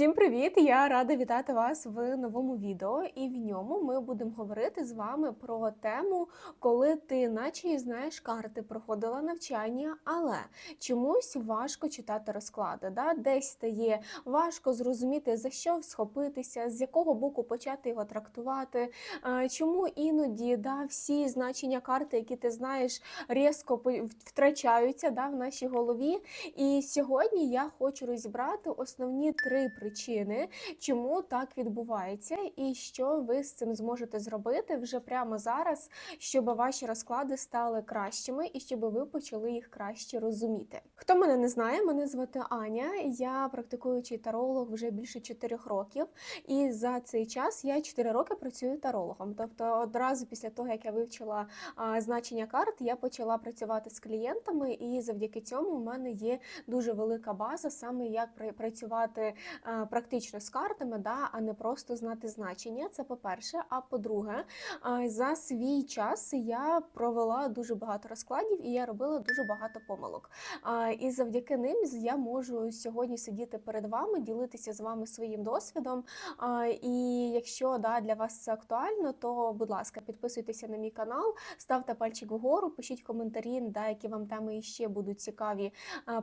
Всім привіт! Я рада вітати вас в новому відео, і в ньому ми будемо говорити з вами про тему, коли ти, наче і знаєш карти, проходила навчання, але чомусь важко читати розклади. Да? Десь стає важко зрозуміти, за що схопитися, з якого боку почати його трактувати. Чому іноді да, всі значення карти, які ти знаєш, різко втрачаються да, в нашій голові. І сьогодні я хочу розібрати основні три причини, чому так відбувається, і що ви з цим зможете зробити вже прямо зараз, щоб ваші розклади стали кращими і щоб ви почали їх краще розуміти. Хто мене не знає, мене звати Аня. Я практикуючий таролог вже більше 4 років, і за цей час я 4 роки працюю тарологом. Тобто, одразу після того, як я вивчила значення карт, я почала працювати з клієнтами, і завдяки цьому в мене є дуже велика база, саме як працювати практично з картами, да, а не просто знати значення. Це по-перше. А по-друге, е, за свій час я провела дуже багато розкладів і я робила дуже багато помилок. Е, І завдяки ним я можу сьогодні сидіти перед вами, ділитися з вами своїм досвідом. Е, І якщо да, для вас це актуально, то будь ласка, підписуйтеся на мій канал, ставте пальчик вгору, пишіть коментарі, да, які вам теми іще будуть цікаві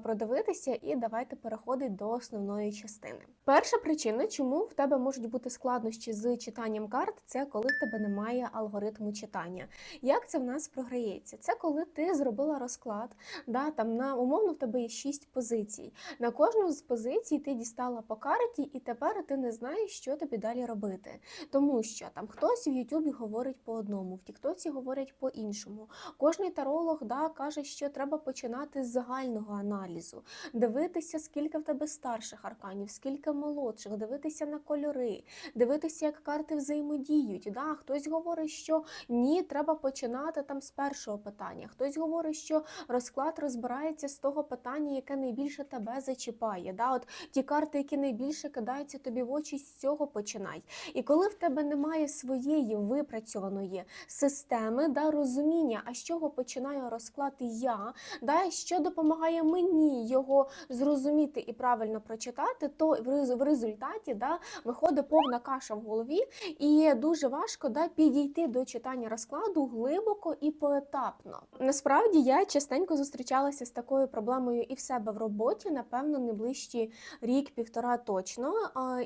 продивитися, і давайте переходити до основної частини. Перша причина, чому в тебе можуть бути складнощі з читанням карт, це коли в тебе немає алгоритму читання. Як це в нас програється? Це коли ти зробила розклад, да, там на умовно в тебе є шість позицій. На кожну з позицій ти дістала по карті, і тепер ти не знаєш, що тобі далі робити. Тому що там хтось в Ютубі говорить по одному, в Тіктоці говорять по іншому. Кожний таролог да, каже, що треба починати з загального аналізу, дивитися, скільки в тебе старших арканів, скільки молодших, дивитися на кольори, дивитися, як карти взаємодіють. Да? Хтось говорить, що ні, треба починати там з першого питання. Хтось говорить, що розклад розбирається з того питання, яке найбільше тебе зачіпає. Да? От ті карти, які найбільше кидаються тобі в очі, з цього починай. І коли в тебе немає своєї випрацьованої системи, да, розуміння, а з чого починаю розклад я, да, що допомагає мені його зрозуміти і правильно прочитати, то в в результаті да, виходить повна каша в голові, і дуже важко да, підійти до читання розкладу глибоко і поетапно. Насправді я частенько зустрічалася з такою проблемою і в себе в роботі, напевно, не ближчі рік-півтора точно.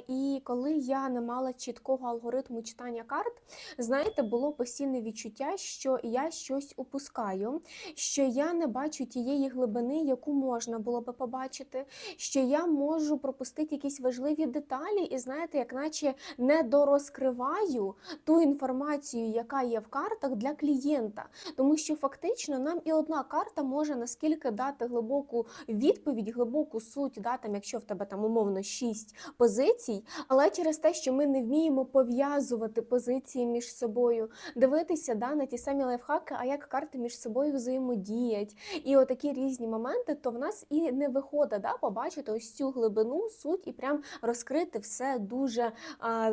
І коли я не мала чіткого алгоритму читання карт, знаєте, було постійне відчуття, що я щось упускаю, що я не бачу тієї глибини, яку можна було би побачити, що я можу пропустити якісь важливі деталі, і знаєте, як наче не дорозкриваю ту інформацію, яка є в картах для клієнта. Тому що фактично нам і одна карта може наскільки дати глибоку відповідь, глибоку суть, да, там, якщо в тебе там умовно 6 позицій, але через те, що ми не вміємо пов'язувати позиції між собою, дивитися да, на ті самі лайфхаки, а як карти між собою взаємодіять, і отакі різні моменти, то в нас і не виходить да, побачити ось цю глибину, суть і прям розкрити все дуже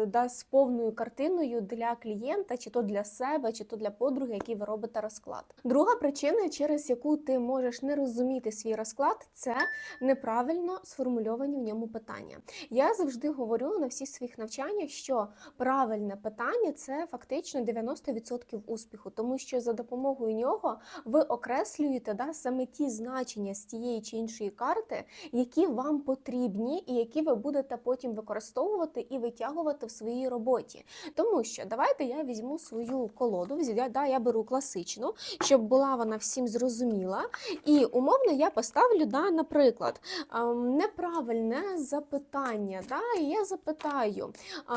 да, з повною картиною для клієнта, чи то для себе, чи то для подруги, який ви робите розклад. Друга причина, через яку ти можеш не розуміти свій розклад, це неправильно сформульовані в ньому питання. Я завжди говорю на всіх своїх навчаннях, що правильне питання це фактично 90% успіху, тому що за допомогою нього ви окреслюєте да, саме ті значення з тієї чи іншої карти, які вам потрібні, і які ви будете потім використовувати і витягувати в своїй роботі. Тому що давайте я візьму свою колоду, взя- да, я беру класичну, щоб була вона всім зрозуміла. І умовно я поставлю, да, наприклад, ем, неправильне запитання. Да, і я запитаю,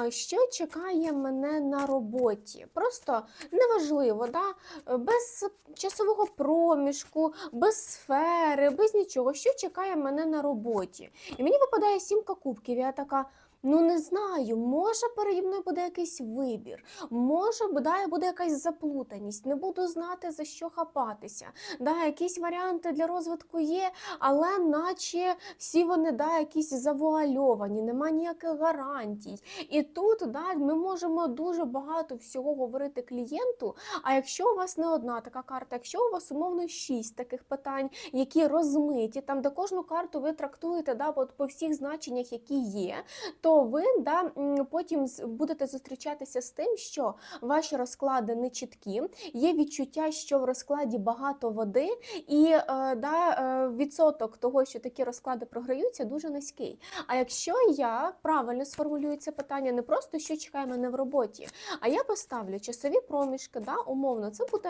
що чекає мене на роботі? Просто неважливо, да, без часового проміжку, без сфери, без нічого. Що чекає мене на роботі? І мені випадає сімка кубків. Я така. Ну не знаю, може переді мною буде якийсь вибір, може да, буде якась заплутаність, не буду знати за що хапатися. Да, якісь варіанти для розвитку є, але наче всі вони да, якісь завуальовані, нема ніяких гарантій. І тут да, ми можемо дуже багато всього говорити клієнту. А якщо у вас не одна така карта, якщо у вас умовно шість таких питань, які розмиті, там де кожну карту ви трактуєте да, от по всіх значеннях, які є, то то ви да, потім будете зустрічатися з тим, що ваші розклади не чіткі, є відчуття, що в розкладі багато води, і е, да, е, відсоток того, що такі розклади програються, дуже низький. А якщо я правильно сформулюю це питання, не просто що чекає мене в роботі, а я поставлю часові проміжки, да, умовно, це буде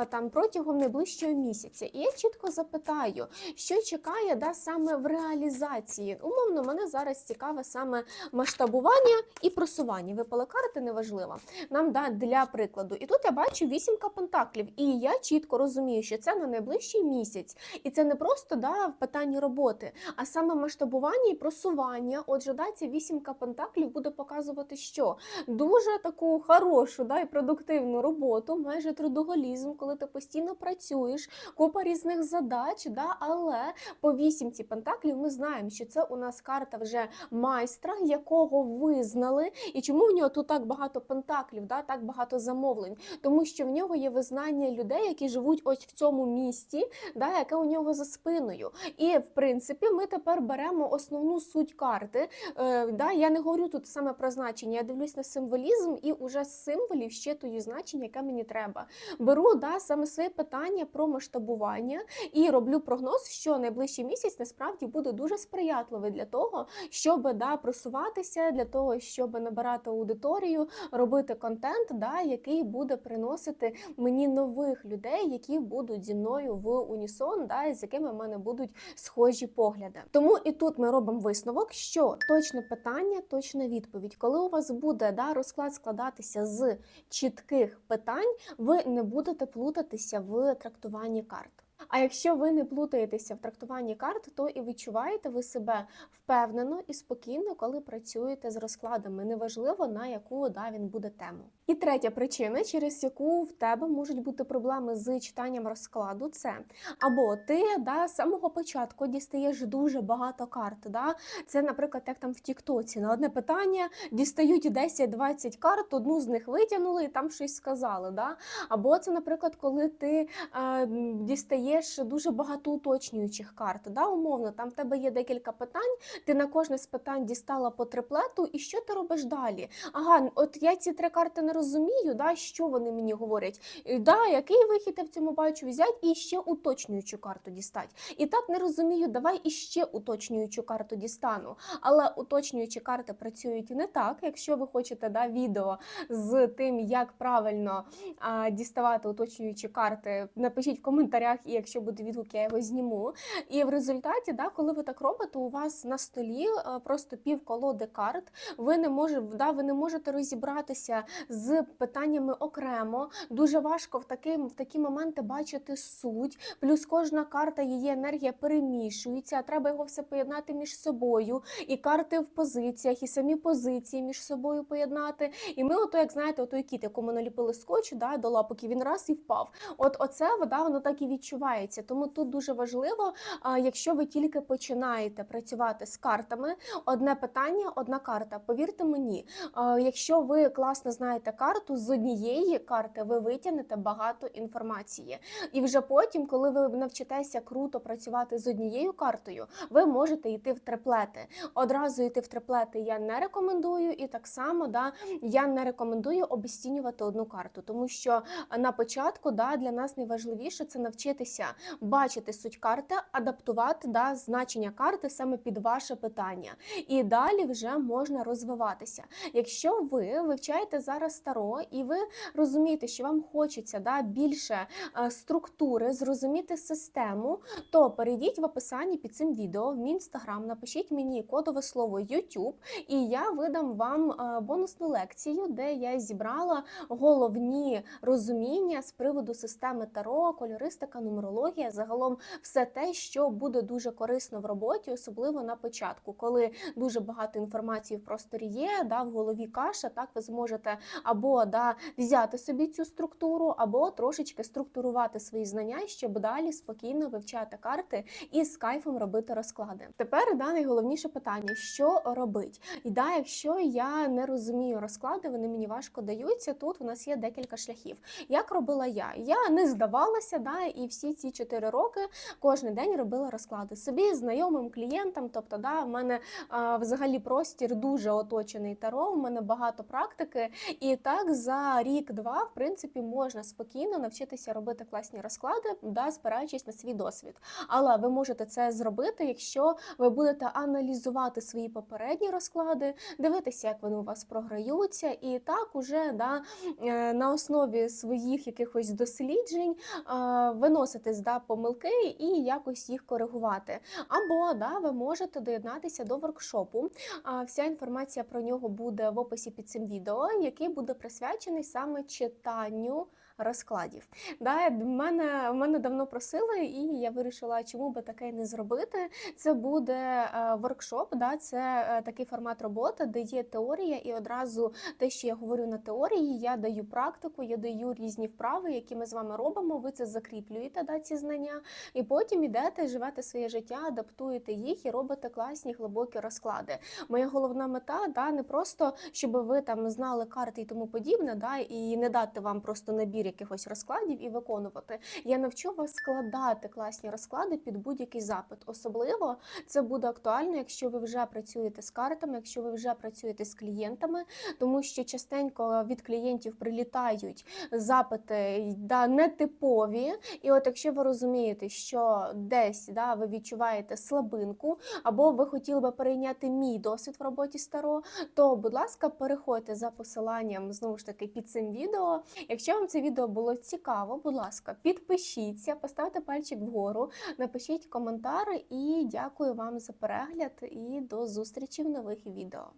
е, там протягом найближчого місяця. І я чітко запитаю, що чекає да, саме в реалізації. Умовно, мене зараз цікаве саме масштабування і просування. Випали карти, неважливо. Нам да, для прикладу. І тут я бачу вісімка пентаклів, і я чітко розумію, що це на найближчий місяць. І це не просто да, в питанні роботи, а саме масштабування і просування. Отже, да, ця вісімка пентаклів буде показувати, що дуже таку хорошу да, і продуктивну роботу, майже трудоголізм, коли ти постійно працюєш, купа різних задач, да, але по вісімці пентаклів ми знаємо, що це у нас карта вже майстра, якого визнали, і чому в нього тут так багато пентаклів, да, так багато замовлень, тому що в нього є визнання людей, які живуть ось в цьому місті, да, яке у нього за спиною. І в принципі, ми тепер беремо основну суть карти. Е, да, я не говорю тут саме про значення, я дивлюсь на символізм і уже з символів щитую значення, яке мені треба. Беру да, саме своє питання про масштабування і роблю прогноз, що найближчий місяць насправді буде дуже сприятливий для того, щоб да, просуватися, для того, щоб набирати аудиторію, робити контент, да, який буде приносити мені нових людей, які будуть зі мною в унісон, да, і з якими в мене будуть схожі погляди. Тому і тут ми робимо висновок, що точне питання, точна відповідь. Коли у вас буде да, розклад складатися з чітких питань, ви не будете плутатися в трактуванні карт. А якщо ви не плутаєтеся в трактуванні карт, то і відчуваєте ви себе впевнено і спокійно, коли працюєте з розкладами. Неважливо на яку да, він буде тему. І третя причина, через яку в тебе можуть бути проблеми з читанням розкладу, це або ти да, з самого початку дістаєш дуже багато карт. Да? Це, наприклад, як там в Тіктоці на одне питання дістають 10-20 карт, одну з них витягнули і там щось сказали. Да? Або це, наприклад, коли ти е, дістаєш дуже багато уточнюючих карт. Да? Умовно, там в тебе є декілька питань, ти на кожне з питань дістала по триплету, і що ти робиш далі? Ага, от я ці три карти не розумію, да, що вони мені говорять. Да, який вихід я в цьому бачу взяти і ще уточнюючу карту дістати. І так не розумію, давай іще уточнюючу карту дістану. Але уточнюючі карти працюють не так. Якщо ви хочете да, відео з тим, як правильно а, діставати уточнюючі карти, напишіть в коментарях, і якщо буде відгук, я його зніму. І в результаті, да, коли ви так робите, у вас на столі просто пів колоди карт. Ви не можете, да, ви не можете розібратися з питаннями окремо. Дуже важко в такі, в такі моменти бачити суть. Плюс кожна карта, її енергія перемішується, треба його все поєднати між собою. І карти в позиціях, і самі позиції між собою поєднати. І ми, ото, як знаєте, отой кіт, якому наліпили скотч да, до лапок, і він раз і впав. От оце вода, воно так і відчувається. Тому тут дуже важливо, якщо ви тільки починаєте працювати з картами, одне питання, одна карта. Повірте мені, якщо ви класно знаєте карту, з однієї карти ви витягнете багато інформації. І вже потім, коли ви навчитеся круто працювати з однією картою, ви можете йти в триплети. Одразу йти в триплети я не рекомендую, і так само да, я не рекомендую обесцінювати одну карту, тому що на початку да, для нас найважливіше це навчитися бачити суть карти, адаптувати да, значення карти саме під ваше питання. І далі вже можна розвиватися. Якщо ви вивчаєте зараз старо і ви розумієте, що вам хочеться да, більше е, структури, зрозуміти систему, то перейдіть в описанні під цим відео в мій інстаграм, напишіть мені кодове слово YouTube, і я видам вам е, бонусну лекцію, де я зібрала головні розуміння з приводу системи Таро, кольористика, нумерологія, загалом все те, що буде дуже корисно в роботі, особливо на початку, коли дуже багато інформації в просторі є, да, в голові каша, так ви зможете або да, взяти собі цю структуру, або трошечки структурувати свої знання, щоб далі спокійно вивчати карти і з кайфом робити розклади. Тепер да, найголовніше питання: що робить? І да, якщо я не розумію розклади, вони мені важко даються. Тут у нас є декілька шляхів. Як робила я? Я не здавалася, да, і всі ці всі 4 роки кожен день робила розклади собі, знайомим клієнтам. Тобто, да, в мене а, взагалі простір дуже оточений таро. У мене багато практики, і так за рік-два, в принципі, можна спокійно навчитися робити класні розклади, да, спираючись на свій досвід. Але ви можете це зробити, якщо ви будете аналізувати свої попередні розклади, дивитися, як вони у вас програються, і так уже да, е, на основі своїх якихось досліджень виносити з да, помилки і якось їх коригувати. Або да, ви можете доєднатися до воркшопу. А, Вся інформація про нього буде в описі під цим відео, який буде присвячений саме читанню розкладів. Да, мене, мене давно просили, і я вирішила, чому би таке не зробити. Це буде е, воркшоп, да, це е, такий формат роботи, де є теорія, і одразу те, що я говорю на теорії, я даю практику, я даю різні вправи, які ми з вами робимо. Ви це закріплюєте, да, ці знання, і потім ідете, живете своє життя, адаптуєте їх і робите класні глибокі розклади. Моя головна мета да, не просто, щоб ви там знали карти і тому подібне, да, і не дати вам просто набір якихось розкладів і виконувати. Я навчу вас складати класні розклади під будь-який запит. Особливо це буде актуально, якщо ви вже працюєте з картами, якщо ви вже працюєте з клієнтами, тому що частенько від клієнтів прилітають запити да, нетипові. І от якщо ви розумієте, що десь да, ви відчуваєте слабинку, або ви хотіли би перейняти мій досвід в роботі старо, то, будь ласка, переходьте за посиланням знову ж таки під цим відео. Якщо вам це відео було цікаво, будь ласка, підпишіться, поставте пальчик вгору, напишіть коментар і дякую вам за перегляд і до зустрічі в нових відео.